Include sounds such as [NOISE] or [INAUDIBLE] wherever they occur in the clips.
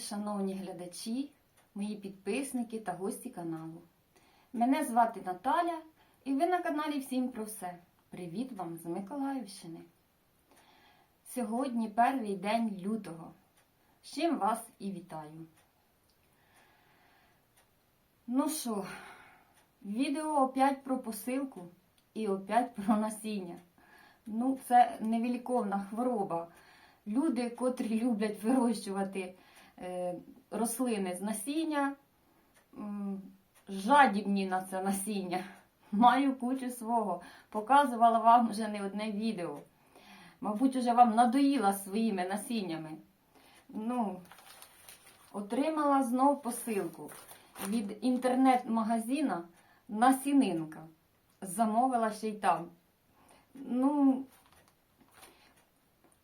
шановні глядачі, мої підписники та гості каналу. Мене звати Наталя і ви на каналі Всім про все. Привіт вам з Миколаївщини. Сьогодні перший день лютого. З чим вас і вітаю. Ну що, відео опять про посилку і опять про насіння. Ну, це невіліковна хвороба. Люди, котрі люблять вирощувати рослини з насіння, жадібні на це насіння. [LAUGHS] Маю кучу свого. Показувала вам вже не одне відео. Мабуть, уже вам надоїла своїми насіннями. Ну, отримала знов посилку від інтернет-магазина Насінинка. Замовила ще й там. Ну,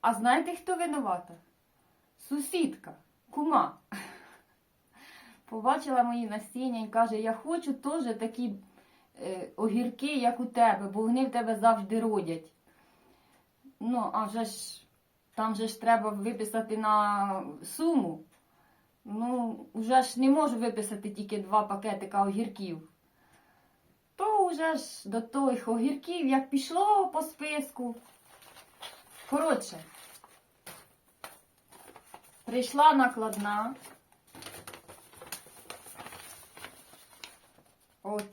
а знаєте, хто винувата? Сусідка, кума. Побачила мої насіння і каже, я хочу теж такі е, огірки, як у тебе, бо вони в тебе завжди родять. Ну, а вже ж там же ж треба виписати на суму. Ну, вже ж не можу виписати тільки два пакетика огірків. То вже ж до тих огірків, як пішло по списку. Коротше, прийшла накладна. От.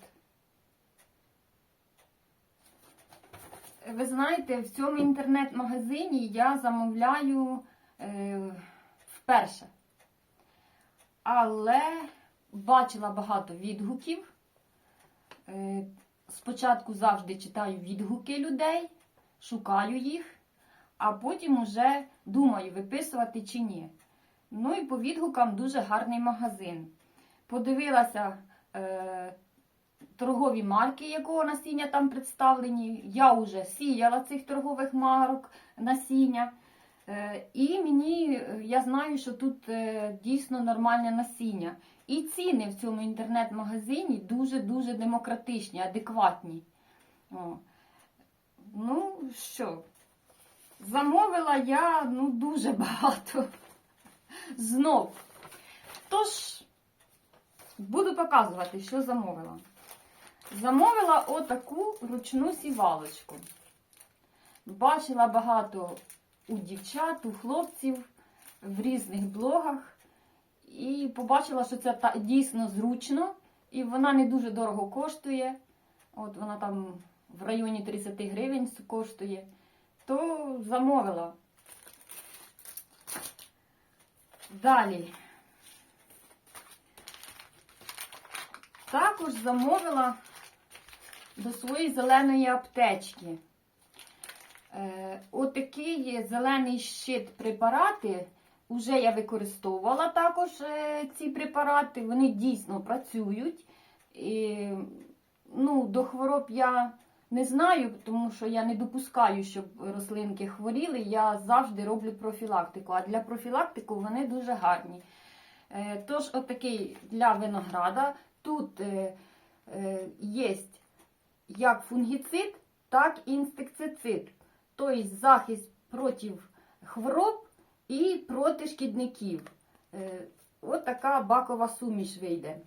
Ви знаєте, в цьому інтернет-магазині я замовляю е, вперше. Але бачила багато відгуків. Е, спочатку завжди читаю відгуки людей, шукаю їх, а потім уже думаю, виписувати чи ні. Ну і по відгукам дуже гарний магазин. Подивилася е, торгові марки, якого насіння там представлені. Я вже сіяла цих торгових марок насіння. Е, і мені, я знаю, що тут е, дійсно нормальне насіння. І ціни в цьому інтернет-магазині дуже-дуже демократичні, адекватні. О. Ну що, замовила я ну, дуже [LAUGHS] багато. Знов. Тож, буду показувати, що замовила. Замовила отаку ручну сівалочку. Бачила багато у дівчат, у хлопців в різних блогах. І побачила, що це дійсно зручно, і вона не дуже дорого коштує. От вона там в районі 30 гривень коштує. То замовила. Далі. Також замовила до своєї зеленої аптечки. Е, отакий зелений щит препарати. Уже я використовувала також е, ці препарати. Вони дійсно працюють. І, ну, до хвороб я не знаю, тому що я не допускаю, щоб рослинки хворіли. Я завжди роблю профілактику. А для профілактику вони дуже гарні. Е, Тож, отакий для винограда. Тут е, е, є як фунгіцид, так і інсектицид. Тобто захист проти хвороб і проти шкідників. От така бакова суміш вийде.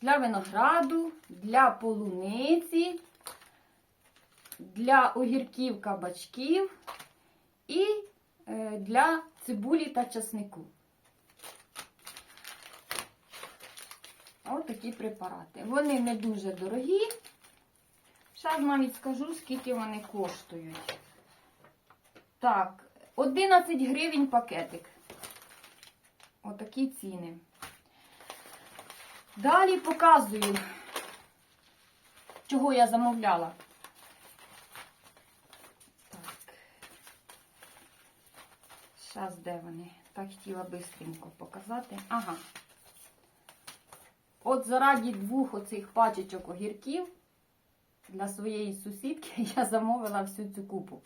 Для винограду, для полуниці, для огірків кабачків і е, для цибулі та часнику. Ось такі препарати. Вони не дуже дорогі. Зараз навіть скажу, скільки вони коштують. Так, 11 гривень пакетик. Отакі ціни. Далі показую, чого я замовляла. Зараз де вони? Так хотіла швидко показати. Ага. От заради двох оцих пачечок огірків для своєї сусідки [LAUGHS] я замовила всю цю купу.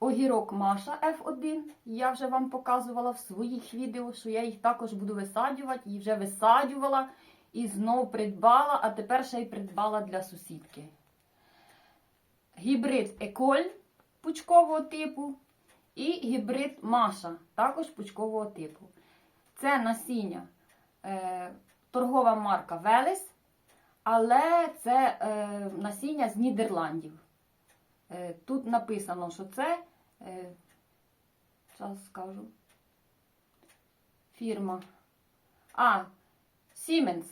Огірок Маша F1. Я вже вам показувала в своїх відео, що я їх також буду висаджувати. І вже висаджувала і знов придбала, а тепер ще й придбала для сусідки. Гібрид Еколь пучкового типу і гібрид Маша, також пучкового типу. Це насіння е, торгова марка Велес, але це е, насіння з Нідерландів. Е, тут написано, що це, е, зараз скажу, фірма. А, Siemens.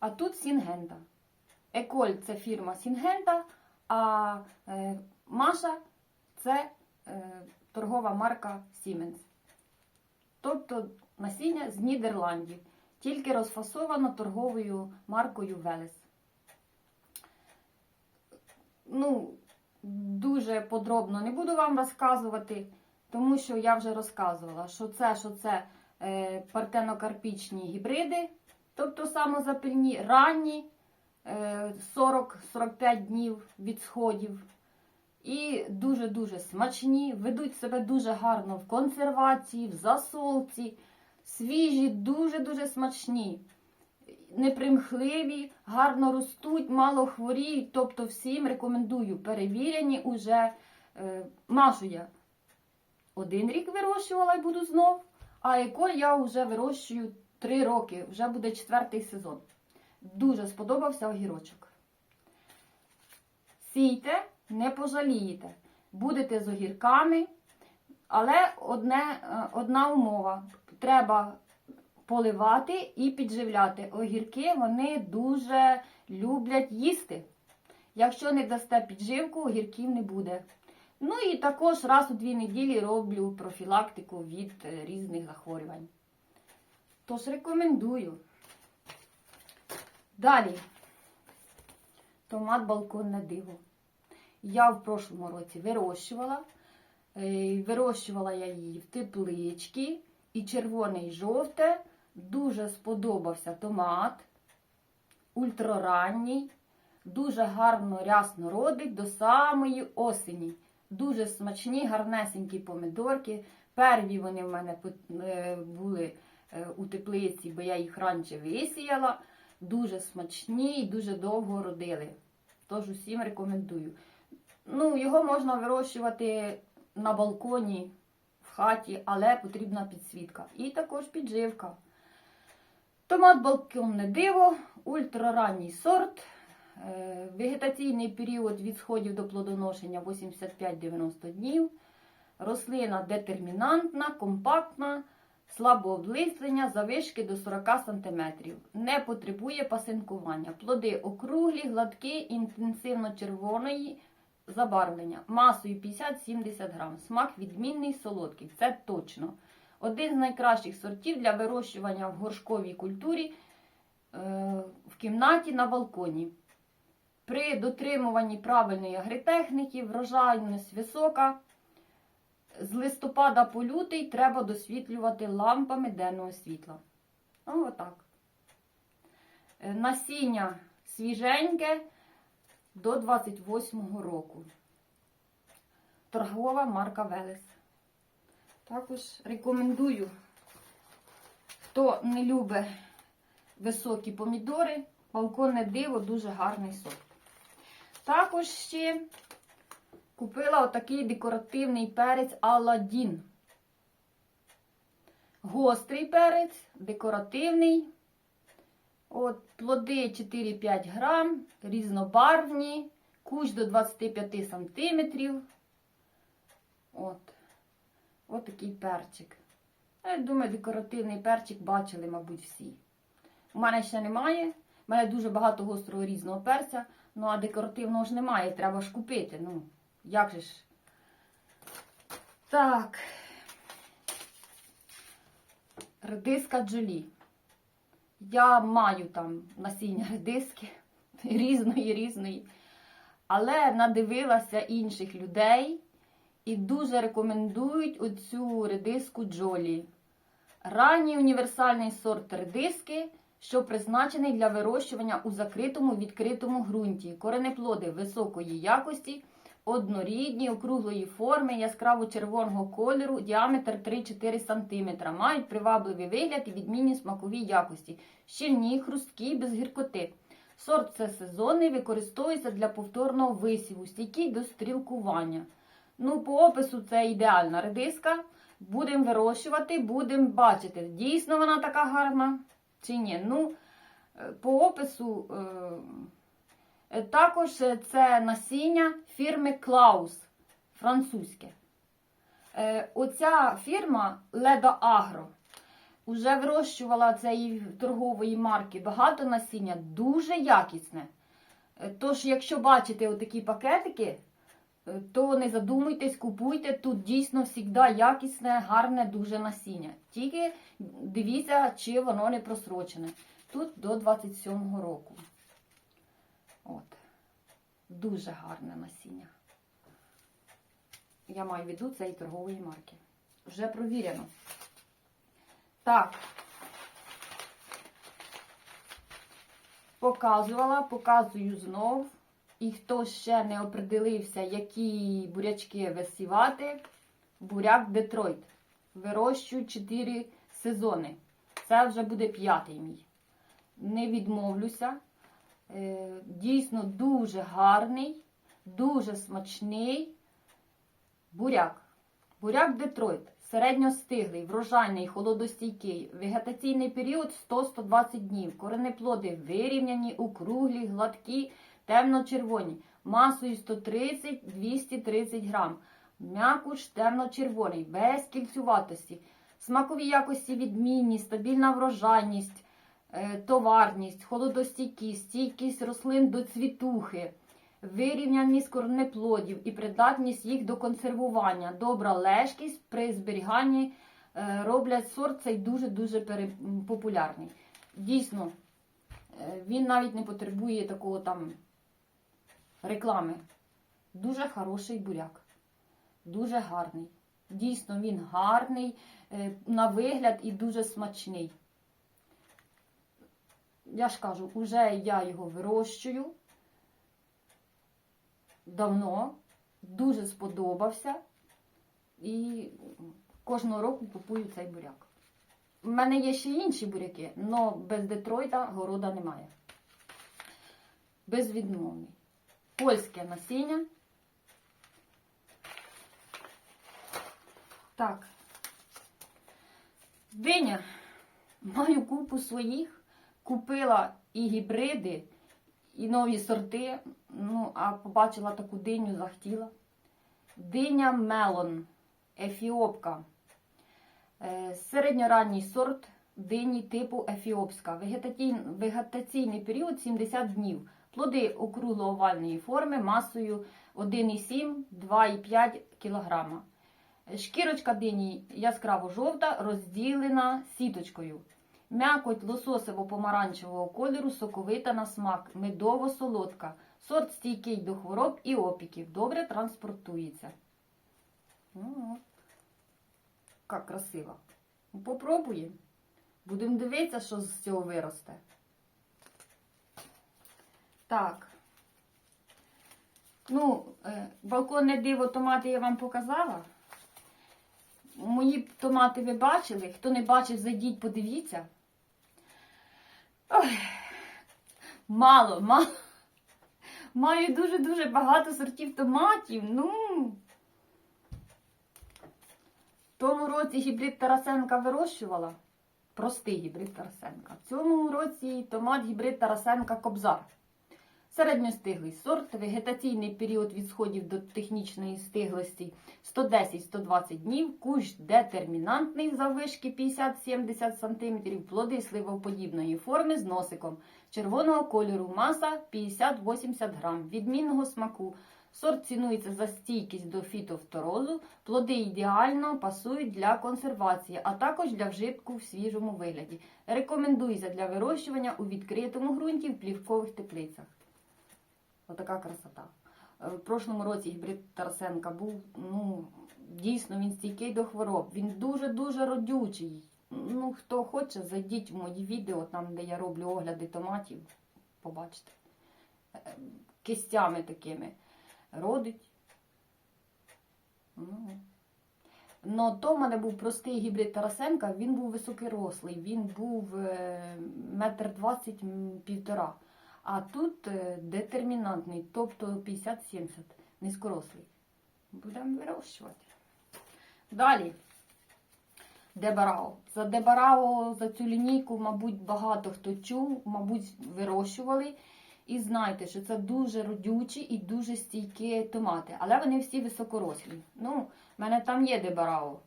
А тут Сінгента. Еколь це фірма Сінгента, а е, Маша це е, торгова марка Siemens. Тобто насіння з Нідерландів, тільки розфасовано торговою маркою Велес. Ну, дуже подробно не буду вам розказувати, тому що я вже розказувала, що це, що це е, партенокарпічні гібриди, тобто самозапильні, ранні, е, 40-45 днів від сходів. І дуже-дуже смачні, ведуть себе дуже гарно в консервації, в засолці, свіжі, дуже-дуже смачні, непримхливі, гарно ростуть, мало хворіють. Тобто всім рекомендую перевірені уже е, Машу я один рік вирощувала і буду знов. А еколь я вже вирощую три роки, вже буде четвертий сезон. Дуже сподобався огірочок. Сійте, не пожалієте. Будете з огірками, але одне, е, одна умова. Треба поливати і підживляти. Огірки вони дуже люблять їсти. Якщо не дасте підживку, огірків не буде. Ну і також раз у дві неділі роблю профілактику від е, різних захворювань. Тож рекомендую. Далі. Томат балконне диво. Я в прошлому році вирощувала. Е, Вирощувала я її в тепличці. І червоне, і жовте. Дуже сподобався томат. Ультраранній. Дуже гарно рясно родить до самої осені. Дуже смачні, гарнесенькі помидорки. Перві вони в мене е, були е, у теплиці, бо я їх раніше висіяла. Дуже смачні і дуже довго родили. Тож усім рекомендую. Ну, його можна вирощувати на балконі, в хаті, але потрібна підсвітка. І також підживка. Томат балконне диво, ультраранній сорт. Е, Вегетаційний період від сходів до плодоношення 85-90 днів. Рослина детермінантна, компактна, слабооблислення, завишки до 40 см. Не потребує пасинкування. Плоди округлі, гладкі, інтенсивно червоної забарвлення. Масою 50-70 грам. Смак відмінний, солодкий. Це точно. Один з найкращих сортів для вирощування в горшковій культурі е, в кімнаті на балконі. При дотримуванні правильної агротехніки, врожайність висока. З листопада по лютий треба досвітлювати лампами денного світла. Ну, отак. Е, Насіння свіженьке до 28-го року. Торгова марка Велес. Також рекомендую, хто не любить високі помідори, балконне диво дуже гарний сорт. Також ще купила отакий декоративний перець Аладдін. Гострий перець, декоративний. От, Плоди 4-5 грам, різнобарвні, кущ до 25 сантиметрів. От. От такий перчик. Я думаю, декоративний перчик бачили, мабуть, всі. У мене ще немає. У мене дуже багато гострого різного перця. Ну, а декоративного ж немає, треба ж купити. Ну, як же ж. Так. Редиска джолі. Я маю там насіння редиски [LAUGHS] різної, різної. Але надивилася інших людей і дуже рекомендують оцю редиску джолі. Ранній універсальний сорт редиски, що призначений для вирощування у закритому відкритому ґрунті. Коренеплоди високої якості, однорідні, округлої форми, яскраво червоного кольору, діаметр 3-4 см. Мають привабливий вигляд і відмінні смакові якості. Щільні, хрусткі, без гіркоти. Сорт це сезонний, використовується для повторного висіву, стійкий до стрілкування. Ну, по опису це ідеальна редиска. Будемо вирощувати, будемо бачити, дійсно вона така гарна чи ні. Ну, е, по опису е, також е, це насіння фірми Клаус французьке. Е, Оця фірма Ледо Агро вже вирощувала цієї торгової марки багато насіння, дуже якісне. Е, Тож, якщо бачите отакі пакетики, е, то не задумуйтесь, купуйте. Тут дійсно завжди якісне, гарне, дуже насіння. Тільки дивіться, чи воно не просрочене. Тут до 27-го року. От. Дуже гарне насіння. Я маю в виду цієї торгової марки. Вже провірено. Так. Показувала, показую знов. І хто ще не определився, які бурячки висівати, буряк Детройт. Вирощую 4 сезони. Це вже буде п'ятий мій. Не відмовлюся. Дійсно дуже гарний, дуже смачний буряк. Буряк Детройт. Середньостиглий, врожайний, холодостійкий. Вегетаційний період 100-120 днів. Коренеплоди вирівняні, округлі, гладкі, темно-червоні. Масою 130-230 грам. М'якуш темно-червоний, без кільцюватості. Смакові якості відмінні, стабільна врожайність, товарність, холодостійкість, стійкість рослин до цвітухи, вирівняність корнеплодів і придатність їх до консервування, добра лежкість при зберіганні е, роблять сорт цей дуже-дуже популярний. Дійсно, е, він навіть не потребує такого там реклами. Дуже хороший буряк. Дуже гарний. Дійсно, він гарний е, на вигляд і дуже смачний. Я ж кажу, уже я його вирощую давно, дуже сподобався. І кожного року купую цей буряк. У мене є ще інші буряки, але без Детройта города немає. Безвідмовний. Польське насіння. Так. Диня. Маю купу своїх. Купила і гібриди, і нові сорти. Ну, а побачила таку диню, захотіла. Диня Мелон. Ефіопка. Е, Середньоранній сорт дині типу ефіопська. Вегетаційний, період 70 днів. Плоди округло-овальної форми масою 1,7-2,5 кг. Шкірочка дині яскраво жовта, розділена сіточкою. М'якоть лососово-помаранчевого кольору, соковита на смак, медово-солодка. Сорт стійкий до хвороб і опіків. Добре транспортується. Як красиво. Попробуємо. Будемо дивитися, що з цього виросте. Так. Ну, е, балконне диво томати я вам показала. Мої томати ви бачили. Хто не бачив, зайдіть, подивіться. Мало, мало. Маю дуже-дуже багато сортів томатів. Ну. В тому році гібрид Тарасенка вирощувала. Простий гібрид Тарасенка. В цьому році томат гібрид Тарасенка Кобзар. Середньостиглий сорт, вегетаційний період від сходів до технічної стиглості 110-120 днів, кущ детермінантний заввишки 50-70 см, плоди сливоподібної форми з носиком, червоного кольору, маса 50-80 грам, відмінного смаку. Сорт цінується за стійкість до фітофторозу, плоди ідеально пасують для консервації, а також для вжитку в свіжому вигляді. Рекомендується для вирощування у відкритому ґрунті в плівкових теплицях. Отака красота. Е, В прошлому році гібрид Тарасенка був, ну, дійсно, він стійкий до хвороб. Він дуже-дуже родючий. Ну, хто хоче, зайдіть в мої відео, там, де я роблю огляди томатів, побачите. Е, Кистями такими родить. Ну. То в мене був простий гібрид Тарасенка, він був високорослий, він був е, метр двадцять півтора. А тут е, детермінантний, тобто 50-70, низькорослий. Будемо вирощувати. Далі. Дебарао. За Дебарао, за цю лінійку, мабуть, багато хто чув, мабуть, вирощували. І знайте, що це дуже родючі і дуже стійкі томати. Але вони всі високорослі. Ну, в мене там є Дебарао.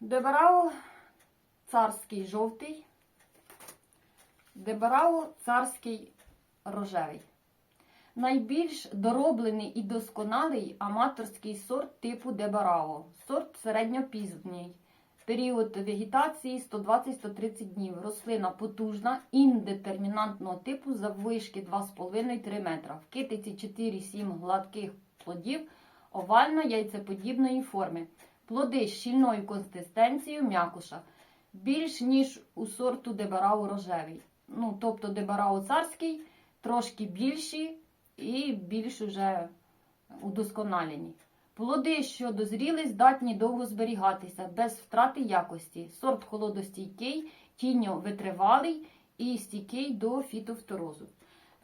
Дебарао царський жовтий. Дебарао царський рожевий. Найбільш дороблений і досконалий аматорський сорт типу Дебарао. Сорт середньопізній. Період вегетації 120-130 днів. Рослина потужна, індетермінантного типу заввишки 2,5-3 метра. В китиці 4-7 гладких плодів овально яйцеподібної форми. Плоди з щільною консистенцією м'якуша. Більш ніж у сорту Дебарао рожевий. Ну, тобто Дебарао царський, трошки більші і більш уже удосконалені. Плоди, що дозріли, здатні довго зберігатися без втрати якості. Сорт холодостійкий, тіньо витривалий і стійкий до фітофторозу.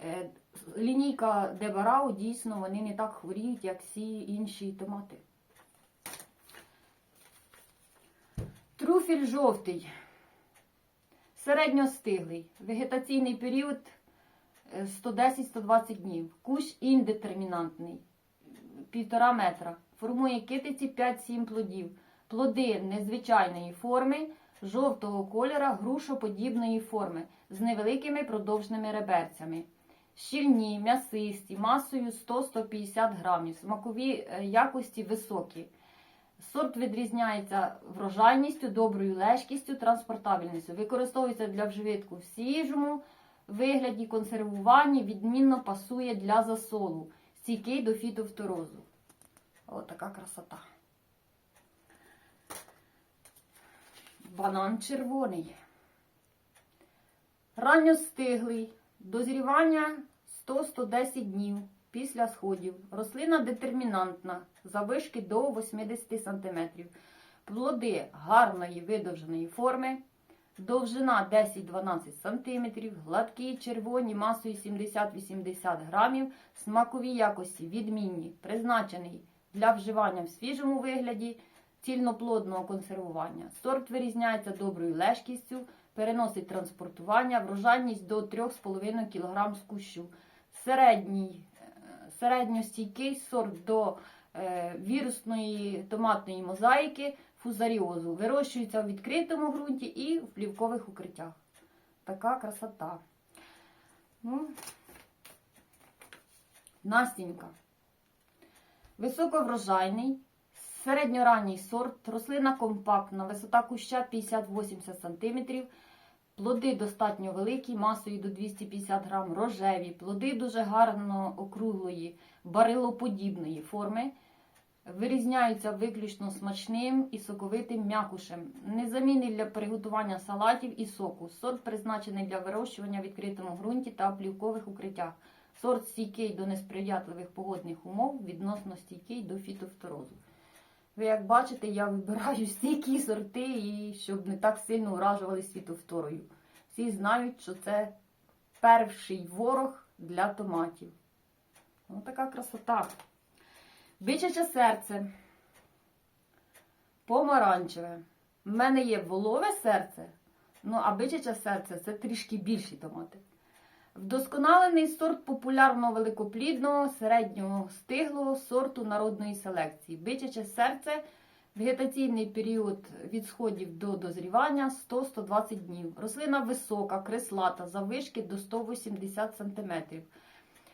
Е, Лінійка Дебарао дійсно вони не так хворіють, як всі інші томати. Труфіль жовтий. Середньостиглий. Вегетаційний період е, 110-120 днів. Кущ індетермінантний. Півтора метра. Формує китиці 5-7 плодів. Плоди незвичайної форми, жовтого кольора, грушоподібної форми з невеликими продовжними реберцями. Щільні, м'ясисті, масою 100-150 грамів. Смакові е, якості високі. Сорт відрізняється врожайністю, доброю лежкістю, транспортабельністю. Використовується для вжитку в свіжому вигляді, консервуванні, відмінно пасує для засолу, стійкий до фітофторозу. Ось така красота. Банан червоний. Ранньостиглий. Дозрівання 100-110 днів після сходів. Рослина детермінантна, завишки до 80 см. Плоди гарної видовженої форми. Довжина 10-12 см, гладкі, червоні, масою 70-80 грамів, смакові якості відмінні, призначений для вживання в свіжому вигляді, цільноплодного консервування. Сорт вирізняється доброю лежкістю, переносить транспортування, врожайність до 3,5 кг з кущу. Середній, середньостійкий сорт до е, вірусної томатної мозаїки фузаріозу. Вирощується у відкритому ґрунті і в плівкових укриттях. Така красота. Ну, Настінька. Високоврожайний, середньоранній сорт, рослина компактна, висота куща 50-80 см. Плоди достатньо великі, масою до 250 грам, рожеві, плоди дуже гарно округлої, барилоподібної форми. Вирізняються виключно смачним і соковитим м'якушем. Незамінний для приготування салатів і соку. Сорт призначений для вирощування в відкритому ґрунті та плівкових укриттях. Сорт стійкий до несприятливих погодних умов, відносно стійкий до фітофторозу. Ви як бачите, я вибираю стійкі сорти, і щоб не так сильно уражували фітофторою. Всі знають, що це перший ворог для томатів. Ось така красота. Бичаче серце. Помаранчеве. У мене є волове серце, ну а бичаче серце це трішки більші томати. Вдосконалений сорт популярного великоплідного середнього стиглого сорту народної селекції. Бичаче серце вегетаційний період від сходів до дозрівання 100-120 днів. Рослина висока, креслата, завишки до 180 см.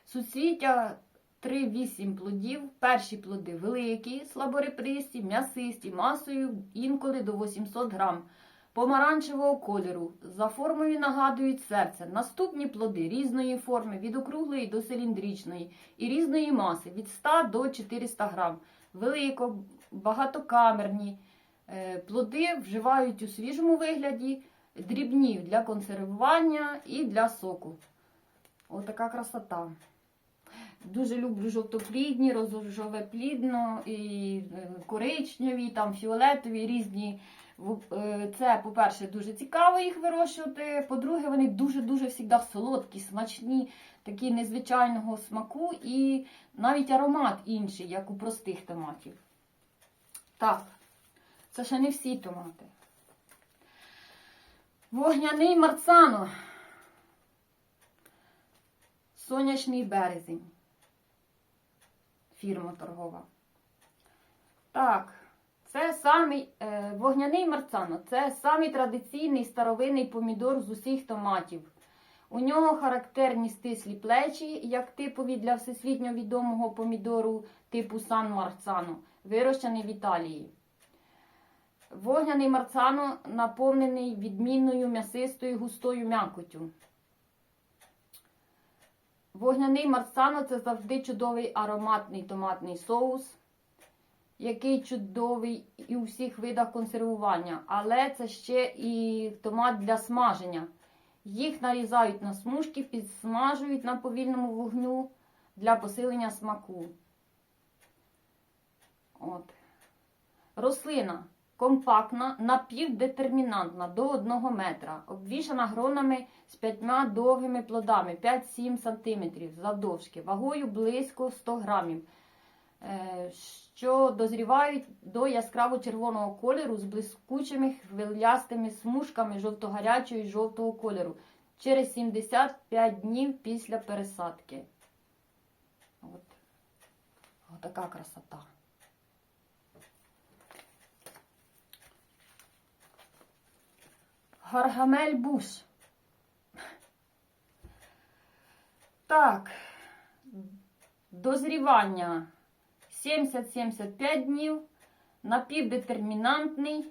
Суцвіття 3-8 плодів. Перші плоди великі, слаборебристі, м'ясисті, масою інколи до 800 грам. Помаранчевого кольору. За формою нагадують серце. Наступні плоди різної форми, від округлої до циліндричної і різної маси від 100 до 400 грам. Велико, багатокамерні. Е, Плоди вживають у свіжому вигляді, дрібні для консервування і для соку. Отака красота. Дуже люблю жовтоплідні, розовоплідно, і е, коричневі, там фіолетові, різні. Е, Це, по-перше, дуже цікаво їх вирощувати. По-друге, вони дуже-дуже завжди солодкі, смачні, такі незвичайного смаку і навіть аромат інший, як у простих томатів. Так, Це ще не всі томати. Вогняний марцано. Сонячний березень. Фірма торгова. Так, це самий е, вогняний марцано. Це самий традиційний старовинний помідор з усіх томатів. У нього характерні стислі плечі, як типові для всесвітньо відомого помідору типу Сан Марцано, вирощений в Італії. Вогняний марцано наповнений відмінною м'ясистою густою м'якотю. Вогняний марцано це завжди чудовий ароматний томатний соус, який чудовий і у всіх видах консервування, але це ще і томат для смаження. Їх нарізають на смужки, підсмажують на повільному вогню для посилення смаку. От. Рослина компактна, напівдетермінантна до 1 метра, обвішана гронами з п'ятьма довгими плодами 5-7 см завдовжки, вагою близько 100 грамів, е, що дозрівають до яскраво червоного кольору з блискучими хвилястими смужками жовто-гарячого і жовтого кольору через 75 днів після пересадки. От. Отака красота. Гаргамель Буш. Так, дозрівання 70-75 днів, напівдетермінантний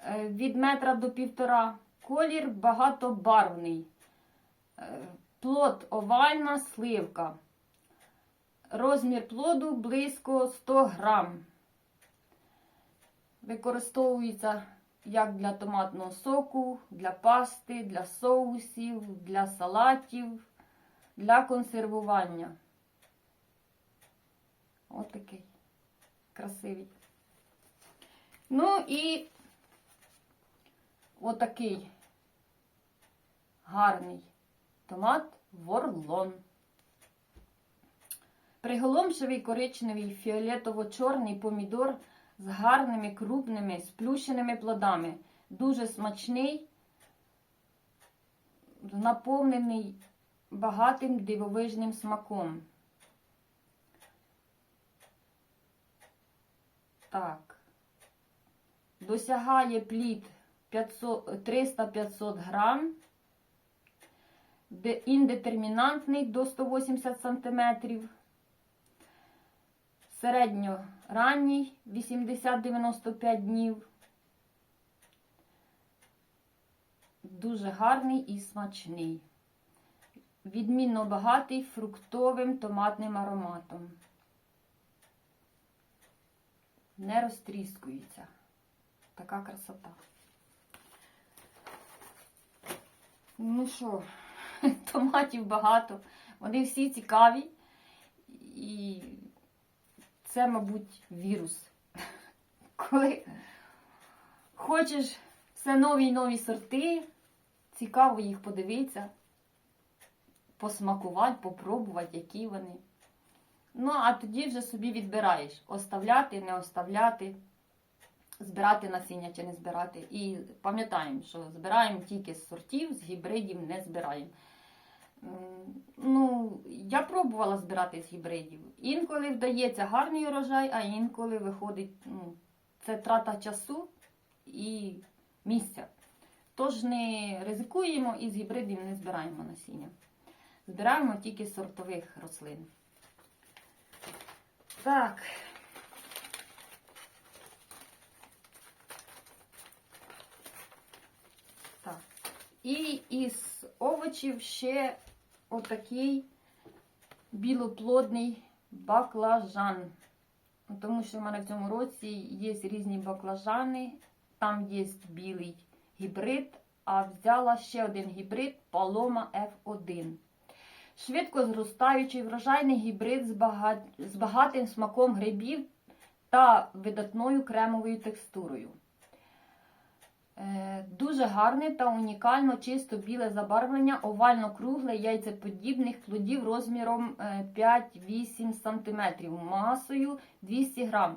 е, від метра до півтора, колір багатобарвний, Е, плод овальна сливка. Розмір плоду близько 100 грам. Використовується як для томатного соку, для пасти, для соусів, для салатів, для консервування. Ось такий красивий. Ну і отакий гарний томат ворлон. Приголомшивий коричневий фіолетово-чорний помідор з гарними крупними сплющеними плодами. Дуже смачний, наповнений багатим дивовижним смаком. Так. Досягає плід 300-500 грам. Індетермінантний до 180 сантиметрів середньоранній 80-95 днів. Дуже гарний і смачний. Відмінно багатий фруктовим томатним ароматом. Не розтріскується. Така красота. Ну що, [LAUGHS] томатів багато. Вони всі цікаві. І це, мабуть, вірус. [LAUGHS] Коли хочеш все нові й нові сорти, цікаво їх подивитися, посмакувати, попробувати, які вони. Ну, а тоді вже собі відбираєш, оставляти, не оставляти, збирати насіння чи не збирати. І пам'ятаємо, що збираємо тільки з сортів, з гібридів не збираємо. Ну, я пробувала збирати з гібридів. Інколи вдається гарний урожай, а інколи виходить, ну, це трата часу і місця. Тож не ризикуємо і з гібридів не збираємо насіння. Збираємо тільки з сортових рослин. Так. Так. І із овочів ще отакий білоплодний баклажан. Тому що в мене в цьому році є різні баклажани, там є білий гібрид, а взяла ще один гібрид Paloma F1. Швидко зростаючий врожайний гібрид з, бага... з багатим смаком грибів та видатною кремовою текстурою. Е, Дуже гарне та унікально чисто біле забарвлення, овально-кругле яйцеподібних плодів розміром е, 5-8 см, масою 200 г.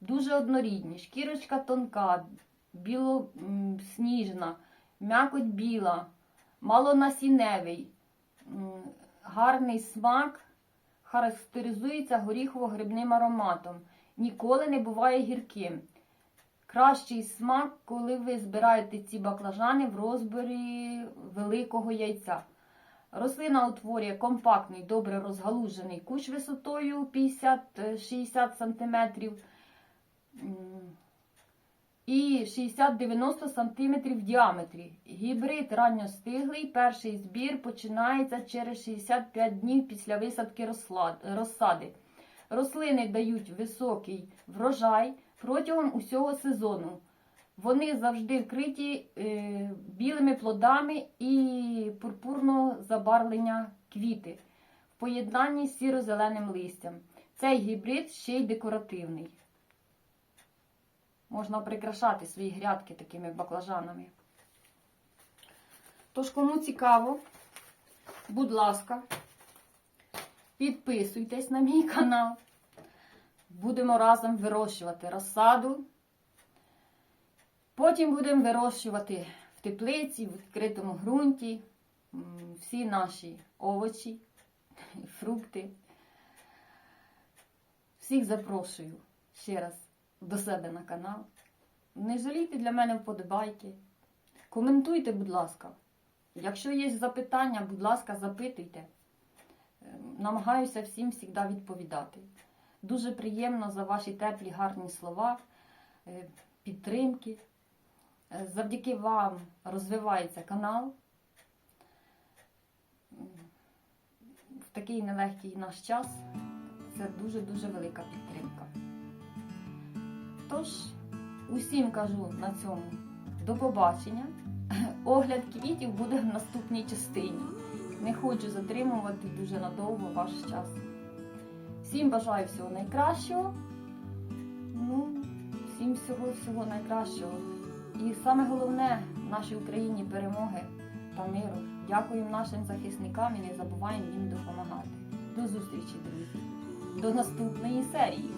дуже однорідні. Шкірочка тонка, білосніжна, м'якоть біла, малонасінневий, м, гарний смак, характеризується горіхово-грибним ароматом. Ніколи не буває гірким. Кращий смак, коли ви збираєте ці баклажани в розборі великого яйця. Рослина утворює компактний, добре розгалужений кущ висотою 50-60 см і 60-90 см в діаметрі. Гібрид ранньостиглий. Перший збір починається через 65 днів після висадки розсади. Рослини дають високий врожай протягом усього сезону. Вони завжди вкриті е, білими плодами і пурпурного забарвлення квіти в поєднанні з сіро-зеленим листям. Цей гібрид ще й декоративний. Можна прикрашати свої грядки такими баклажанами. Тож, кому цікаво, будь ласка, підписуйтесь на мій канал. Будемо разом вирощувати розсаду. Потім будемо вирощувати в теплиці, в відкритому ґрунті всі наші овочі, [LAUGHS] фрукти. Всіх запрошую ще раз до себе на канал. Не жалійте для мене вподобайки. Коментуйте, будь ласка. Якщо є запитання, будь ласка, запитуйте. Е, Намагаюся всім завжди відповідати. Дуже приємно за ваші теплі, гарні слова, е, підтримки. Е, Завдяки вам розвивається канал. В такий нелегкий наш час це дуже-дуже велика підтримка. Тож, усім кажу на цьому до побачення. [LAUGHS] Огляд квітів буде в наступній частині. Не хочу затримувати дуже надовго ваш час. Всім бажаю всього найкращого. Ну, всім всього всього найкращого. І саме головне в нашій Україні перемоги та миру. Дякуємо нашим захисникам і не забуваємо їм допомагати. До зустрічі, друзі! До наступної серії!